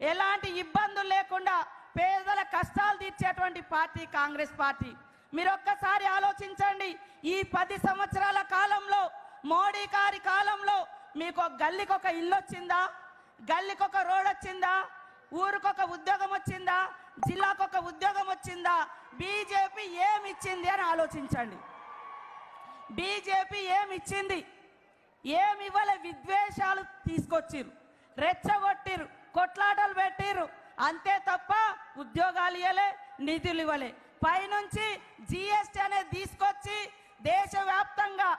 ఎలాంటి ఇబ్బందులు లేకుండా పేదల కష్టాలు తీర్చేటువంటి పార్టీ కాంగ్రెస్ పార్టీ. మీరు ఒక్కసారి ఆలోచించండి ఈ పది సంవత్సరాల కాలంలో మోడీ గారి కాలంలో మీకు ఒక గల్లీకి ఒక ఇల్లు వచ్చిందా గల్లీకి ఒక రోడ్ వచ్చిందా ఊరికొక ఉద్యోగం వచ్చిందా జిల్లాకు ఒక ఉద్యోగం వచ్చిందా బీజేపీ ఏమి ఇచ్చింది అని ఆలోచించండి. బీజేపీ ఏమి ఇచ్చింది ఏమి ఇవ్వలే విద్వేషాలు తీసుకొచ్చిరు రెచ్చగొట్టిరు కొట్లాటలు పెట్టిర్రు. అంతే తప్ప ఉద్యోగాలు ఇవ్వలే నిధులు ఇవ్వలే. పైనుంచి జిఎస్టీ అనేది తీసుకొచ్చి దేశవ్యాప్తంగా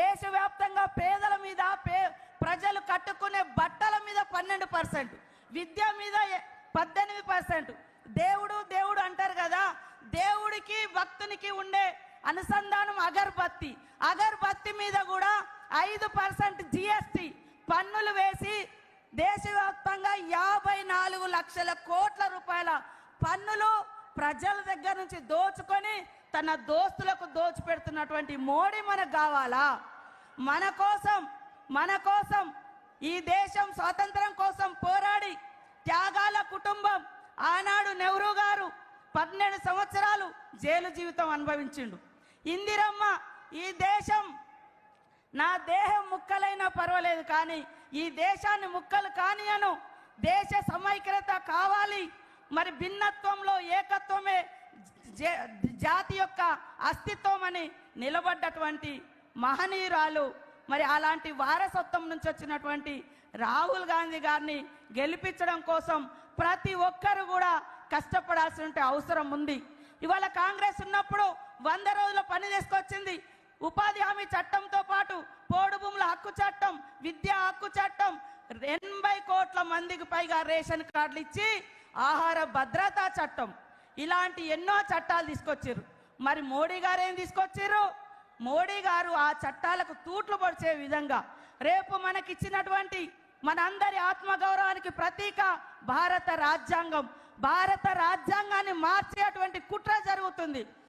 దేశవ్యాప్తంగా పేదల మీద పే ప్రజలు కట్టుకునే బట్టల మీద పన్నెండు పర్సెంట్ విద్య మీద పద్దెనిమిది పర్సెంట్. దేవుడు దేవుడు అంటారు కదా దేవుడికి భక్తునికి ఉండే అనుసంధానం అగర్బత్తి. అగర్బత్తి మీద కూడా ఐదు పర్సెంట్ జిఎస్టీ పన్నులు వేసి దేశవ్యాప్తంగా యాభై నాలుగు లక్షల కోట్ల రూపాయల పన్నులు ప్రజల దగ్గర నుంచి దోచుకొని తన దోస్తులకు దోచిపెడుతున్నటువంటి మోడీ మనకు కావాలా? మన కోసం మన కోసం ఈ దేశం స్వాతంత్రం కోసం పోరాడి త్యాగాల కుటుంబం ఆనాడు నెహ్రూ గారు పన్నెండు సంవత్సరాలు జైలు జీవితం అనుభవించిండు. ఇందిరమ్మ ఈ దేశం నా దేహం ముక్కలైనా పర్వాలేదు కానీ ఈ దేశాన్ని ముక్కలు కానియను దేశ సమైక్యత కావాలి. మరి భిన్నత్వంలో ఏకత్వమే జ- జాతి యొక్క అస్తిత్వం అని నిలబడ్డటువంటి మహనీయురాలు మరి అలాంటి వారసత్వం నుంచి వచ్చినటువంటి రాహుల్ గాంధీ గారిని గెలిపించడం కోసం ప్రతి ఒక్కరు కూడా కష్టపడాల్సిన అవసరం ఉంది. ఇవాళ కాంగ్రెస్ ఉన్నప్పుడు వంద రోజుల పని తీసుకొచ్చింది. ఉపాధి హామీ చట్టంతో పాటు పోడు భూముల హక్కు చట్టం విద్యా హక్కు చట్టం ఎనభై కోట్ల మందికి పైగా రేషన్ కార్డులు ఇచ్చి ఆహార భద్రతా చట్టం. ఇలాంటి ఎన్నో చట్టాలు తీసుకొచ్చారు మరి మోడీ గారు ఏం తీసుకొచ్చారు మోడీ గారు ఆ చట్టాలకు తూట్లు పొడిచే విధంగా రేపు మనకిచ్చినటువంటి మనందరి ఆత్మగౌరవానికి ప్రతీక భారత రాజ్యాంగం. భారత రాజ్యాంగాన్ని మార్చేటువంటి కుట్ర జరుగుతుంది.